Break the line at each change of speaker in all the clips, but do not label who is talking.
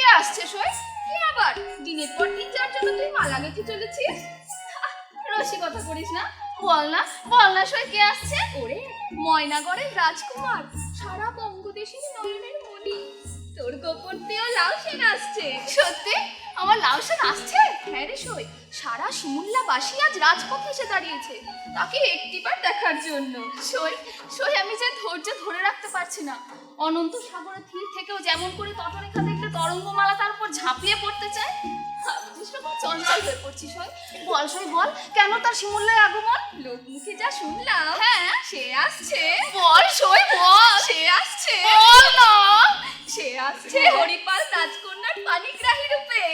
কে আসছে সই কে আবার? দিনের পর দিন যার জন্য তুই মালা গেঁথে চলেছিস রসিকতা করিস না। বল না বল না সই কে আসছে? ওরে ময়নাগড়ের রাজকুমার, সারা বঙ্গদেশের নয়নের মণি। তোর গোপরতেও লাউ সেন আসছে। সত্যি? আমার লাউ সেন আসছে? হ্যাঁ রে সই সারা শিমুল্লাবাসী আজ রাজপথে এসে দাঁড়িয়েছে। তাকে একটিবার দেখার জন্য। সই সই আমি যে ধৈর্য ধরে রাখতে পারছি না। অনন্ত সাগরের তীর থেকেও যেমন করে তটরেখা দেখলে তরঙ্গমালা তার উপর ঝাঁপিয়ে পড়তে চায়? চঞ্চল হয়ে পড়ছিস বল সই বল কেন তার শিমুল্লায় আগমন? লোক মুখে যা শুনলাম হ্যাঁ। সে আসছে। বল সই বল। সে আসছে। বল না। সে আসছে। হরিপাল রাজকন্যার পানিগ্রাহী রূপে।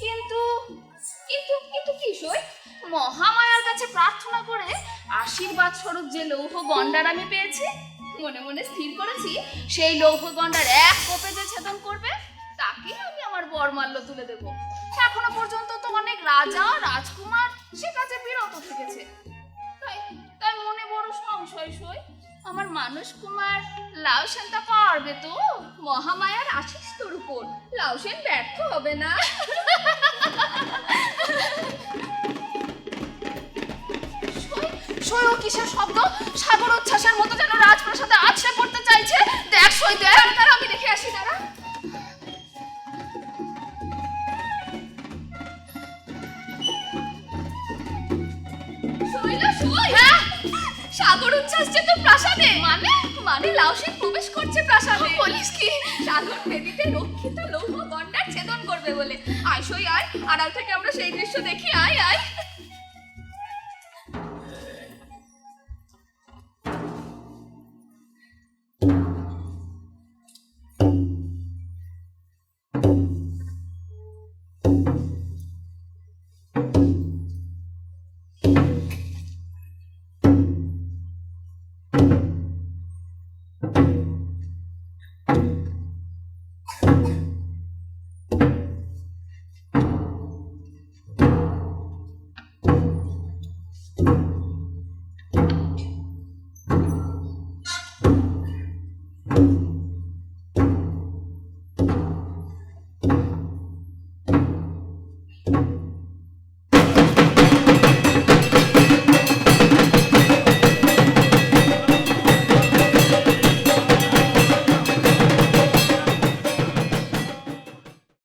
কিন্তু কিন্তু কিন্তু কি সই? মহামায়ার কাছে প্রার্থনা করে আশীর্বাদ স্বরূপ যে লৌহ গন্ডার আমি পেয়েছি। মনে মনে স্থির করেছি, সেই লৌহ গন্ডার এক কোপে যে ছেদন করবে তাকে আমি আমার বরমাল্য তুলে দেব। এখনও পর্যন্ত তো অনেক রাজা, রাজকুমার সে কাজে বিরত থেকেছে। তাই তাই মনে বড় সংশয় সই। আমার মানুষ কুমার পারবে তো? মহামায়ার আশিস তোর উপর লাউসেন ব্যর্থ হবে না। সই কিসের শব্দ? সাগর উচ্ছ্বাসের মতো যেন রাজপ্রাসাদে আছড়ে পড়তে চাইছে? দেখ সই দেখ তারা আমি দেখে আসি সই হ্যাঁ? সাগর উচ্ছ্বাস যে তোর প্রাসাদে। মানে? মানে লাউসেন প্রবেশ করছে প্রাসাদে। বলিস কি? সাগর নদীতে রক্ষিত লৌহ গন্ডার ছেদন করবে বলে। আয় সই আয়। আড়াল থেকে আমরা সেই দৃশ্য দেখি আয় আয়। Thank you.